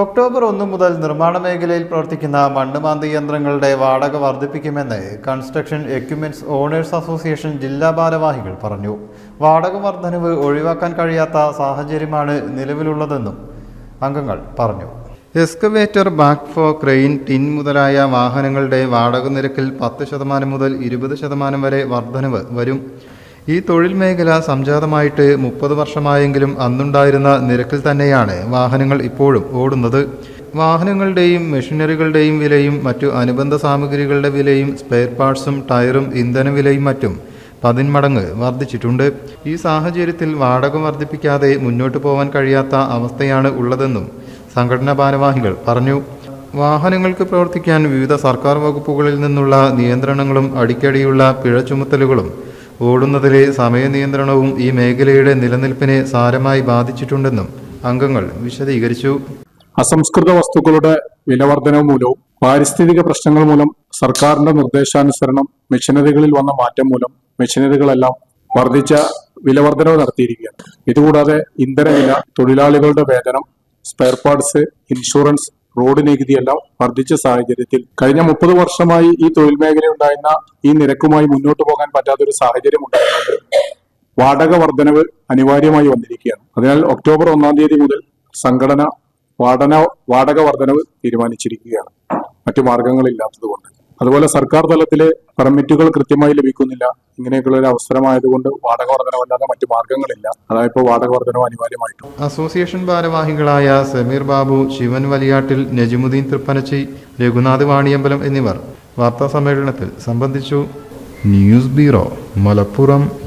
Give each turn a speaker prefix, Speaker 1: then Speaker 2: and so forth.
Speaker 1: October ഒന്ന് മുതൽ നിർമ്മാണ മേഖലയിൽ പ്രവർത്തിക്കുന്ന മണ്ണുമാന്തി യന്ത്രങ്ങളുടെ വാടക വർദ്ധിപ്പിക്കുമെന്ന് കൺസ്ട്രക്ഷൻ എക്യുപ്മെന്റ്സ് ഓണേഴ്സ് അസോസിയേഷൻ ജില്ലാ ഭാരവാഹികൾ പറഞ്ഞു. വാടക വർധനവ് ഒഴിവാക്കാൻ കഴിയാത്ത സാഹചര്യമാണ് നിലവിലുള്ളതെന്നും അംഗങ്ങൾ പറഞ്ഞു. എക്സ്കവേറ്റർ ബാക്ക്ഫോ ക്രെയിൻ ടിൻ മുതലായ വാഹനങ്ങളുടെ വാടക നിരക്കിൽ പത്ത് ശതമാനം മുതൽ ഇരുപത് ശതമാനം വരെ വർധനവ് വരും. ഈ തൊഴിൽ മേഖല സംജാതമായിട്ട് മുപ്പത് വർഷമായെങ്കിലും അന്നുണ്ടായിരുന്ന നിരക്കിൽ തന്നെയാണ് വാഹനങ്ങൾ ഇപ്പോഴും ഓടുന്നത്. വാഹനങ്ങളുടെയും മെഷീനറികളുടെയും വിലയും മറ്റു അനുബന്ധ സാമഗ്രികളുടെ വിലയും സ്പെയർ പാർട്സും ടയറും ഇന്ധന വിലയും മറ്റും പതിന്മടങ്ങ് വർദ്ധിച്ചിട്ടുണ്ട്. ഈ സാഹചര്യത്തിൽ വാടക വർദ്ധിപ്പിക്കാതെ മുന്നോട്ട് പോകാൻ കഴിയാത്ത അവസ്ഥയാണ് ഉള്ളതെന്നും സംഘടനാ ഭാരവാഹികൾ പറഞ്ഞു. വാഹനങ്ങൾക്ക് പ്രവർത്തിക്കാൻ വിവിധ സർക്കാർ വകുപ്പുകളിൽ നിന്നുള്ള നിയന്ത്രണങ്ങളും അടിക്കടിയുള്ള പിഴ ചുമത്തലുകളും ഓടുന്നതിലെ സമയനിയന്ത്രണവും ഈ മേഖലയുടെ നിലനിൽപ്പിനെ സാരമായി ബാധിച്ചിട്ടുണ്ടെന്നും അംഗങ്ങൾ വിശദീകരിച്ചു.
Speaker 2: അസംസ്കൃത വസ്തുക്കളുടെ വിലവർധനവ് മൂലവും പാരിസ്ഥിതിക പ്രശ്നങ്ങൾ മൂലം സർക്കാരിന്റെ നിർദ്ദേശാനുസരണം മെഷീനറികളിൽ വന്ന മാറ്റം മൂലം മെഷീനറികളെല്ലാം വർദ്ധിച്ച വിലവർധനവ് നടത്തിയിരിക്കുകയാണ്. ഇതുകൂടാതെ ഇന്ധനവില തൊഴിലാളികളുടെ വേതനം സ്പെയർ പാർട്സ് ഇൻഷുറൻസ് റോഡ് നികുതിയെല്ലാം വർദ്ധിച്ച സാഹചര്യത്തിൽ കഴിഞ്ഞ മുപ്പത് വർഷമായി ഈ തൊഴിൽ മേഖലയുണ്ടായിരുന്ന ഈ നിരക്കുമായി മുന്നോട്ട് പോകാൻ പറ്റാത്തൊരു സാഹചര്യം ഉണ്ടായിരുന്നത് വാടക വർധനവ് അനിവാര്യമായി വന്നിരിക്കുകയാണ്. അതിനാൽ ഒക്ടോബർ ഒന്നാം തീയതി മുതൽ സംഘടന വാടന വാടക വർധനവ് തീരുമാനിച്ചിരിക്കുകയാണ്. മറ്റു മാർഗങ്ങളില്ലാത്തതുകൊണ്ട്. അതുപോലെ സർക്കാർ തലത്തിലെ പെർമിറ്റുകൾ കൃത്യമായി ലഭിക്കുന്നില്ല. ഇങ്ങനെയൊക്കെയുള്ള ഒരു അവസരമായതുകൊണ്ട് വാടക വർധനവല്ലാതെ മറ്റു മാർഗങ്ങളില്ല. അതായത് ഇപ്പോൾ വാടക വർധനവ് അനിവാര്യമായിട്ടും.
Speaker 1: അസോസിയേഷൻ ഭാരവാഹികളായ സമീർ ബാബു ശിവൻ വലിയാട്ടിൽ നജിമുദ്ദീൻ തൃപ്പനച്ചി രഘുനാഥ് വാണിയമ്പലം എന്നിവർ വാർത്താ സമ്മേളനത്തിൽ സംബന്ധിച്ചു. News bureau Malappuram.